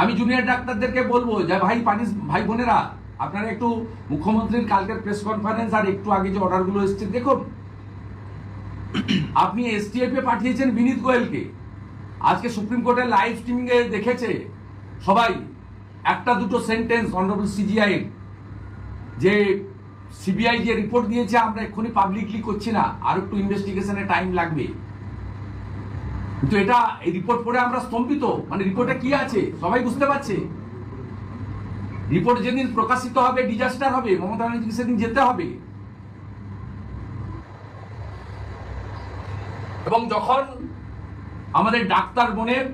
আমি জুনিয়র ডাক্তারদেরকে বলব যে, ভাই পানিস ভাই বোনেরা, আপনারা একটু মুখ্যমন্ত্রীর কালকের প্রেস কনফারেন্স আর একটু আগে যে অর্ডারগুলো এসছে, দেখুন। আপনি এসটিএফ এ পাঠিয়েছেন বিনীত গোয়েলকে। আজকে সুপ্রিম কোর্টের লাইভ স্ট্রিমিং এ দেখেছে সবাই, একটা দুটো সেন্টেন্স অনারেবল সিজিআই যে সিবিআই যে রিপোর্ট দিয়েছে, আমরা এক্ষুনি পাবলিকলি করছি না। আর একটু ইনভেস্টিগেশনে টাইম লাগবে। কিন্তু এটা, এই রিপোর্ট পড়ে আমরা স্তম্ভিত। মানে রিপোর্টে কি আছে? সবাই বুঝতে পারছে? রিপোর্ট যেদিন প্রকাশিত হবে ডিজাস্টার হবে, মমতা ব্যানার্জিকে সেদিন যেতে হবে। এবং যখন আমাদের ডাক্তার বোনের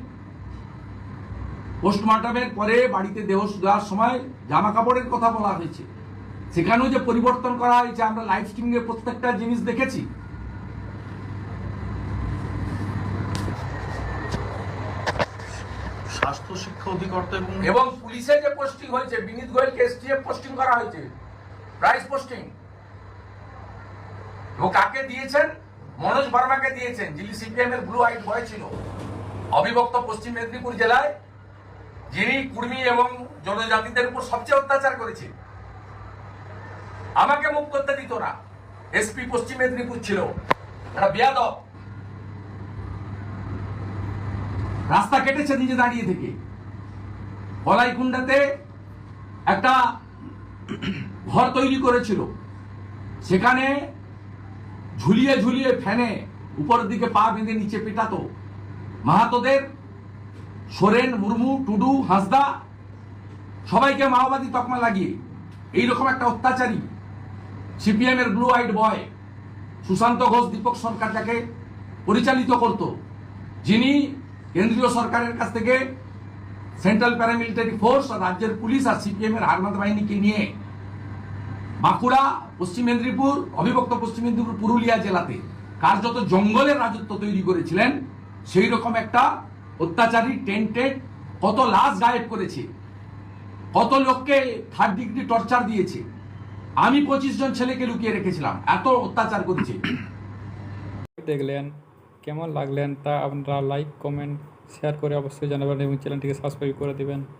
পোস্টমর্টমের পরে বাড়িতে দেহ দেওয়ার সময় জামা কাপড়ের কথা বলা হয়েছে, সেখানেও যে পরিবর্তন করা হয়েছে, আমরা লাইভ স্ট্রিমিং এর প্রত্যেকটা জিনিস দেখেছি। স্বাস্থ্য শিক্ষা অধিকর্তা এবং এবং পুলিশে যে পোস্টিং হয়েছে, বিনীত গোয়েলকে এসটিএফ পোস্টিং করা হয়েছে। প্রাইস পোস্টিং ও কাকে দিয়েছেন? মনোজ বর্মাকে দিয়েছেন, যিনি সিপিএম এর ব্লু হোয়াইট বয় ছিল। অবিভক্ত পশ্চিম মেদিনীপুর জেলায় যিনি কুর্মী এবং জনজাতিদের উপর সবচেয়ে অত্যাচার করেছে আমাকে মুখ করতে দিত না। এসপি পশ্চিম মেদিনীপুর ছিল। একটা বেয়াদব। রাস্তা কেটেছে নিজে দাঁড়িয়ে থেকে। কলাইকুণ্ডাতে একটা ঘর তৈরি করেছিল। সেখানে ঝুলিয়ে ঝুলিয়ে ফ্যানে উপরের দিকে পা বেঁধে নিচে পেটাতো। মাহাতোদের সোরেন, মুর্মু, টুডু, হাসদা সবাইকে মাওবাদী তকমা লাগিয়ে। এইরকম একটা অত্যাচারী সিপিএম এর blue white boy Sushanta Ghosh, Dipak Sarkar যাকে পরিচালিত করত। যিনি কেন্দ্রীয় সরকারের কাছ থেকে সেন্ট্রাল প্যারামিলিটারি ফোর্স আর রাজ্যের পুলিশ আর সিপিএম এর হারমাদ বাহিনীকে নিয়ে বাঁকুড়া, পশ্চিম মেদিনীপুর, অবিভক্ত পশ্চিম মেদিনীপুর, পুরুলিয়া জেলাতে কার্যত জঙ্গলের রাজত্ব তৈরি করেছিলেন। সেই রকম একটা অত্যাচারী টেন্টেড কত লাশ গায়েব করেছে। কত লোককে থার্ড ডিগ্রি টর্চার দিয়েছে। আমি পঁচিশ জন ছেলেকে লুকিয়ে রেখেছিলাম। এত অত্যাচার করেছে। দেখলেন কেমন লাগলেন তা আপনারা লাইক কমেন্ট শেয়ার করে অবশ্যই জানাবেন এবং চ্যানেলটিকে সাবস্ক্রাইব করে দেবেন।